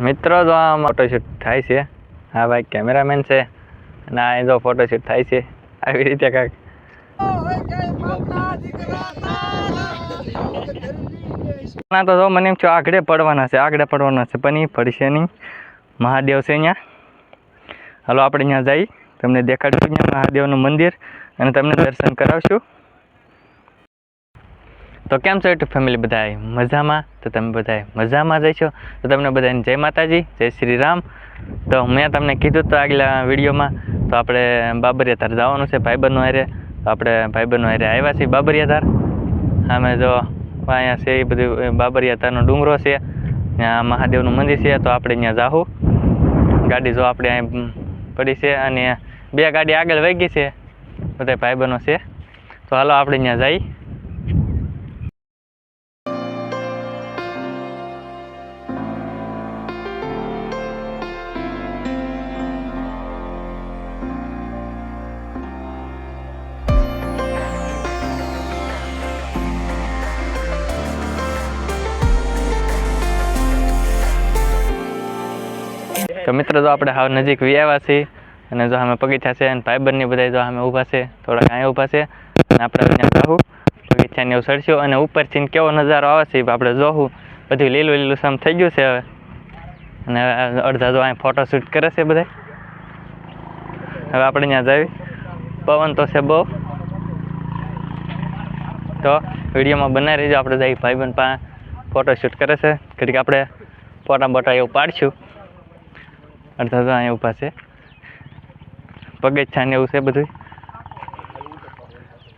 મિત્રો, જો આ ફોટોશૂટ થાય છે હા ભાઈ કેમેરામેન છે, અને આ જો ફોટોશૂટ થાય છે, આવી રીતે કાંક. ના, તો જો મને એમ છો આગળ પડવાના છે, આગળ પડવાના છે, પણ એ પડશે નહીં. મહાદેવ છે અહીંયા. હલો, આપણે ત્યાં જઈ, તમને દેખાડશું અહીંયા મહાદેવનું મંદિર, અને તમને દર્શન કરાવશું. તો કેમ છો યુટ્યુબ ફેમિલી બધાય? મજામાં? તો તમે બધાય મજામાં જઈશો તો તમને બધાને જય માતાજી, જય શ્રી રામ. તો મેં તમને કીધું તો આગલા વિડીયોમાં, તો આપણે બાબરિયા ધાર જવાનું છે ભાઈબંધનો હારે. તો આપણે ભાઈબંધનો હારે આવ્યા છીએ બાબરિયા ધાર અમે જો અહીંયા છે એ બધું બાબરિયા ધારનો ડુંગરો છે. ત્યાં મહાદેવનું મંદિર છે, તો આપણે ત્યાં જાહું. ગાડી જો આપણે અહીં પડી છે અને બે ગાડી આગળ વહી ગઈ છે. બધા ભાઈબંધો છે. તો હાલો આપણે ત્યાં જઈ. તો મિત્રો, જો આપણે હાવ નજીક વી આવ્યા છીએ અને જો અમે પગીઠા છે અને ભાઈબંધની બધા જો અમે ઊભા છે, થોડાક અહીંયા ઊભા છે અને આપણે અહીંયા જાહું. પગીથાને એવું ચડશું અને ઉપરથી કેવો નજારો આવે છે આપણે જોવું બધું લીલું લીલું સામ થઈ ગયું છે હવે. અને હવે અડધા જો અહીં ફોટોશૂટ કરે છે બધા હવે આપણે ત્યાં જઈ પવન તો છે બહુ. તો વિડીયોમાં બનાવી રહીજો આપણે જઈ ભાઈબંધ પાસે ફોટોશૂટ કરે છે. ઘડીક આપણે ફોટા બોટા એવું પાડશું. અડધા તો અહીંયા ઊભા છે. પગથિયા ને એવું છે બધું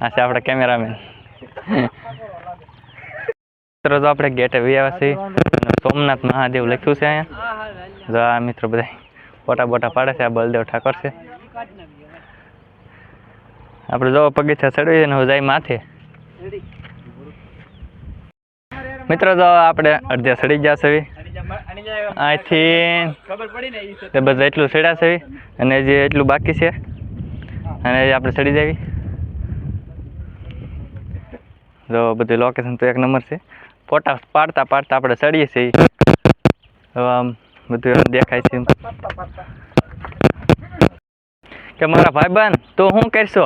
આ છે આપણા કેમેરામેન. મિત્રો તો આપણે ગેટે આવ્યા છીએ સોમનાથ મહાદેવ લખ્યું છે અહીંયા. જો આ મિત્રો બધા ફોટા બોટા પાડે છે, આ બલદેવ ઠાકોર છે. આપણે જો પગથિયા છે ને હું જાય માથે. મિત્રો તો આપણે અડધે ચડી ગયા છે અહીંથી તે બધા એટલું છે અને જે એટલું બાકી છે અને આપણે ચડી જાવી. તો બધું લોકેશન તો એક નંબર છે. ફોટા પાડતા પાડતા આપણે સડીએ છીએ. આમ બધું એમ દેખાય છે કે મારા ભાઈબંધ તું શું કરશો?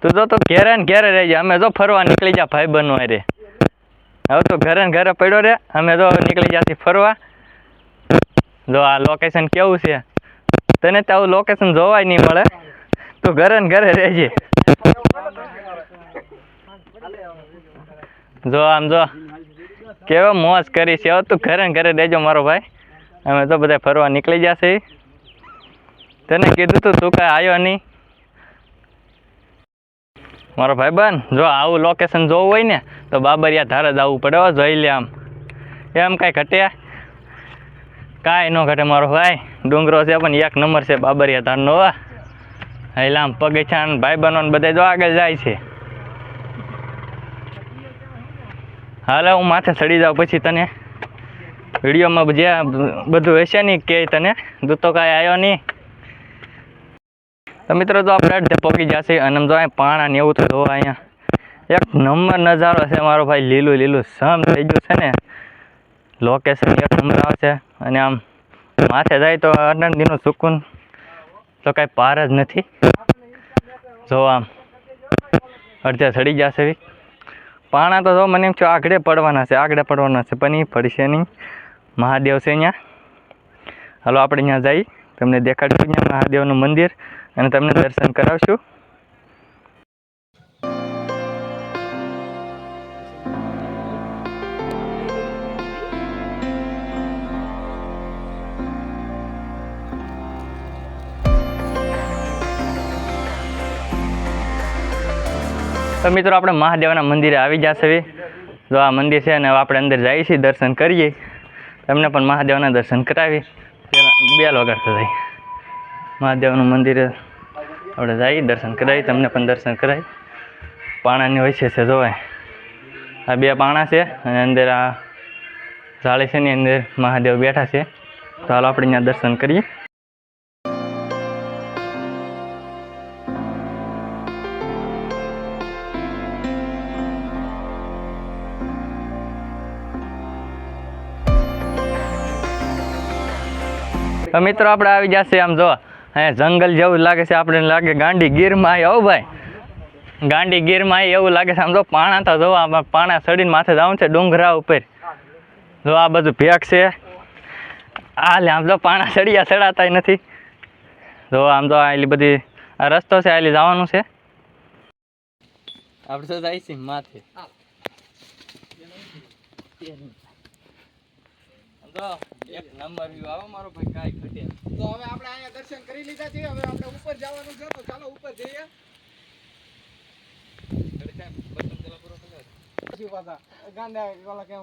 તું જો તો ઘેરે ને ઘેરે રહેજે. અમે જો ફરવા નીકળી જા ભાઈબંધનો અરે હવે તો ઘરે ને ઘરે પડ્યો રે. અમે જો નીકળી જાતી ફરવા. જો આ લોકેશન કેવું છે? તને તો આવું લોકેશન જોવાય નહીં મળે. તું ઘરે ને ઘરે રહેજે. જો આમ જો, કેવો મોજ કરી છે હવે તું ઘરે ને ઘરે રહેજો મારો ભાઈ. અમે તો બધા ફરવા નીકળી જશે. તને કીધું તું તું કાંઈ આવ્યો નહીં. મારો ભાઈ બન, જો આવું લોકેશન જોવું હોય ને, તો બાબરિયા ધારે જ આવવું પડે જોઈ લે આમ. એમ કાંઈ ઘટે? કાંઈ ન ઘટે મારો ભાઈ. ડુંગરો છે પણ એક નંબર છે બાબરિયા ધારનો હો. એટલે આમ પગેછા ભાઈ બનો બધા જો આગળ જાય છે. હાલે, હું માથે ચડી જાઉં પછી તને. વિડીયોમાં જે બધું હશે નહીં કે તને. દૂતો કાંઈ આવ્યો નહીં. તો મિત્રો તો આપણે અડધે પહોંચી જશે અને જો અહીં પાણા ને એવું તો જોવા અહીંયા. એક નંબર નજારો છે મારો ભાઈ, લીલું લીલું. સમ થઈ ગયું છે ને. લોકેશન એક નંબર આવે છે. અને આમ માથે જાય તો આનંદીનું સુકૂન. તો કાંઈ પાર જ નથી. જો આમ અડધે સડી જશે બી. પાણા તો જો મને એમ છો આગળે પડવાના છે, આગળ પડવાના છે, પણ એ પડશે નહીં. મહાદેવ છે અહીંયા હાલો આપણે ત્યાં જઈ, તમને દેખાડશું અહીંયા મહાદેવનું મંદિર અને તમને દર્શન કરાવશું. તો મિત્રો, આપણે મહાદેવના મંદિરે આવી જશે જો આ મંદિર છે અને આપણે અંદર જઈએ છીએ, દર્શન કરીએ. તમને પણ મહાદેવના દર્શન કરાવી બે વગાડતા જાય મહાદેવનું મંદિર આપણે જઈએ, દર્શન કરાવી તમને પણ દર્શન કરાવી પાણાની હોય છે જોવાય. આ બે પાણા છે અને અંદર આ જાળી અંદર મહાદેવ બેઠા છે. તો હાલો આપણે ત્યાં દર્શન કરીએ. તો મિત્રો આપણે આવી જશે આમ જો અહીંયા જંગલ જેવું લાગે છે આપણે લાગે ગાંડી ગીરમાં આવી આવો ભાઈ. ગાંડી ગીરમાં આવી એવું લાગે છે, આમ જો પાણા તો જોવા પાણા સડીને માથે જવું છે ડુંગરા ઉપર. જો આ બધું ભેગ છે. આ લે, આમ જો પાણા સડ્યા ચડાતાય નથી. જો આમ તો આટલી બધી, આ રસ્તો છે આટલી જવાનું છે. આપણે તો જાય છે માથે. તો એક નંબર વ્યૂ. આવો મારો ભાઈ કાંઈ ઘટે તો હવે આપણે અહીંયા દર્શન કરી લીધા છે. હવે આપણે ઉપર જવાનું છે તો ચાલો ઉપર જઈએ.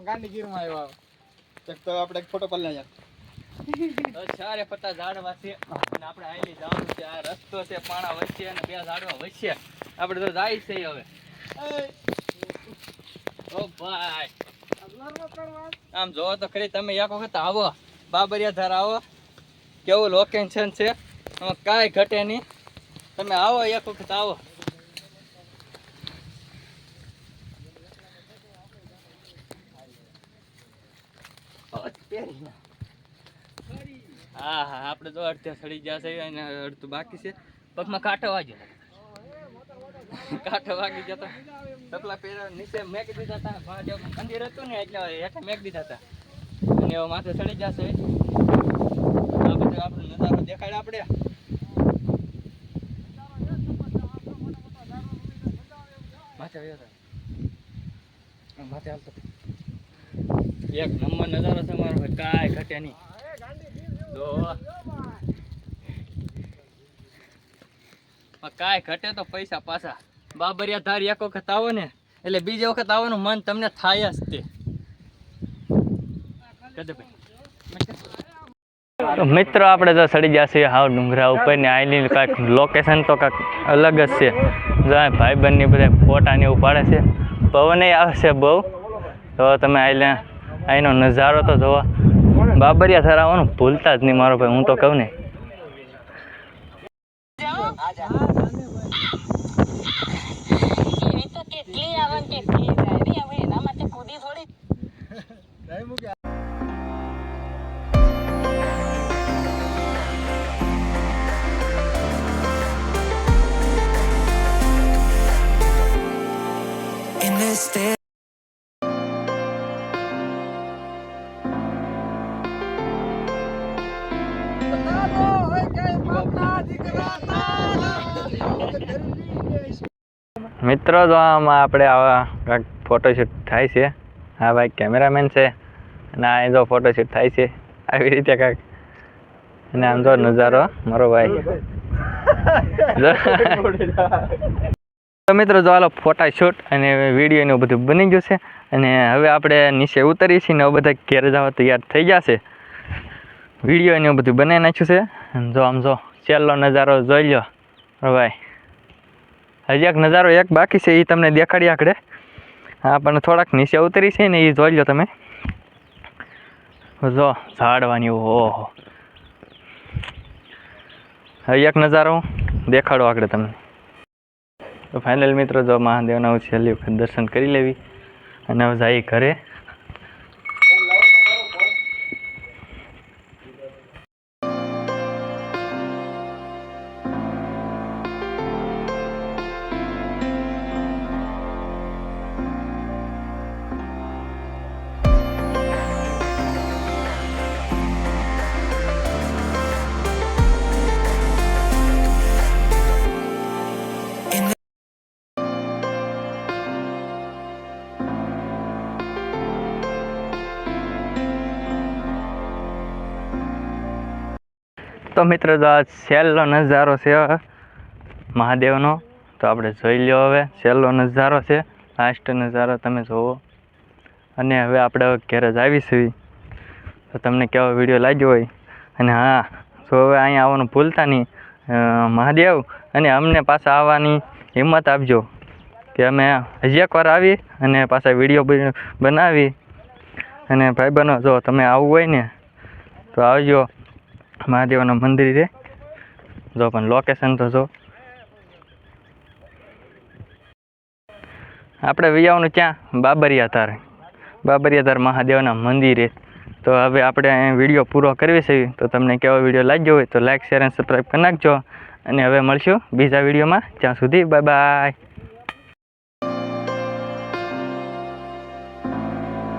ગાંધીગીરમાં આવ્યા એક તો આપણે ફોટો પર લઈ ચારે પત્તા ઝાડવા છે. અને આપણે આયલી જવાનું છે. આ રસ્તો છે પાણા વચ્ચે અને બે ઝાડવા વચ્ચે. આપણે તો જાય છે હવે. ઓ ભાઈ. આમ જોવો તો ખરી, તમે એક વખત આવો, બાબરિયા ધાર આવો. કેવું લોકેશન છે? આમાં કાંઈ ઘટે નહીં. તમે આવો, એક વખત આવો. હા હા, આપણે તો અડધે સડી ગયા છે, અને અડધું બાકી છે. પગમાં કાંટો વાગ્યો. કાંટો વાગી જતો તપલા પહેરા નીચે મેક દીધા હતા મંદિર હતું ને, એટલે હેઠે મેક દીધા હતા અને હવે માથે ચડી જશે આ બધું આપણે નજારો દેખાડે આપણે. એક નંબર નજારો છે મારો કાંઈ ઘટે નહીં પણ કાંઈ ઘટે તો પૈસા પાછા. બાબરિયા ધાર એક વખત આવો ને એટલે બીજી વખત આવવાનું મન તમને થાય જ તે. મિત્રો આપણે તો સડી જશે હાવ ડુંગરા ઉપર ને આઈની કાંઈક લોકેશન તો કાંઈક અલગ જ છે. જ્યાં ભાઈબંધની બધા ફોટા ને ઉપાડે છે. પવન આવે છે બહુ. તો તમે આઈને અહીંનો નજારો તો જોવા. બાબરિયા સર આવવાનું ભૂલતા જ નહીં મારો ભાઈ હું તો કહું ને. મિત્રો જો આમાં આપણે આવા કાંઈક ફોટોશૂટ થાય છે. હા ભાઈ કેમેરામેન છે. અને આ જો ફોટોશૂટ થાય છે. આવી રીતે કાંઈક. અને આમ જો નજારો મારો ભાઈ. તો મિત્રો જો હાલો ફોટાશૂટ અને વીડિયો એનું બધું બની ગયું છે. અને હવે આપણે નીચે ઉતરી છીએ ને બધા ઘેર જવા તૈયાર થઈ જશે વીડિયો એનું બધું બનાવી નાખ્યું છે. જો આમ જો છેલ્લો નજારો જોઈ લો ભાઈ, હજી એક નજારો એક બાકી છે, એ તમને દેખાડી આકડે હા પણ થોડાક નીચે ઉતરી છે ને એ જોઈ લો તમે. જો ઝાડવાની, ઓહો. હજી એક નજારો દેખાડો આકડે તમને. તો ફાઇનલ મિત્રો, જો મહાદેવના હું છેલ્લી વખત દર્શન કરી લેવી. અને હવે જાય ઘરે. તો મિત્રો, તો આ છેલ્લો નજારો છે મહાદેવનો. તો આપણે જોઈ લ્યો હવે, છેલ્લો નજારો છે લાસ્ટ નજારો તમે જોવો. અને હવે આપણે ઘેરે ઘેર જ આવીશું. તો તમને કેવો વીડિયો લાગ્યો હોય? અને હા, જો હવે અહીંયા આવવાનું ભૂલતા નહીં. મહાદેવ, અને અમને પાછા આવવાની હિંમત આપજો. કે અમે હજી એકવાર આવી અને પાછા વીડિયો બનાવી. અને ભાઈબંધો જો તમે આવવું હોય ને, તો આવજો. મહાદેવના છે. જો પણ લોકેશન તો જો. આપણે વિયાવનું ક્યાં? બાબરિયા તાર બાબરિયા તાર મહાદેવના મંદિરે તો હવે આપણે વીડિયો પૂરો કરવી છે. તો તમને કેવો વીડિયો લાગ્યો હોય તો લાઇક શેર અને સબસ્ક્રાઈબ કરી નાખજો. અને હવે મળશું બીજા વિડીયોમાં. ત્યાં સુધી બાય બાય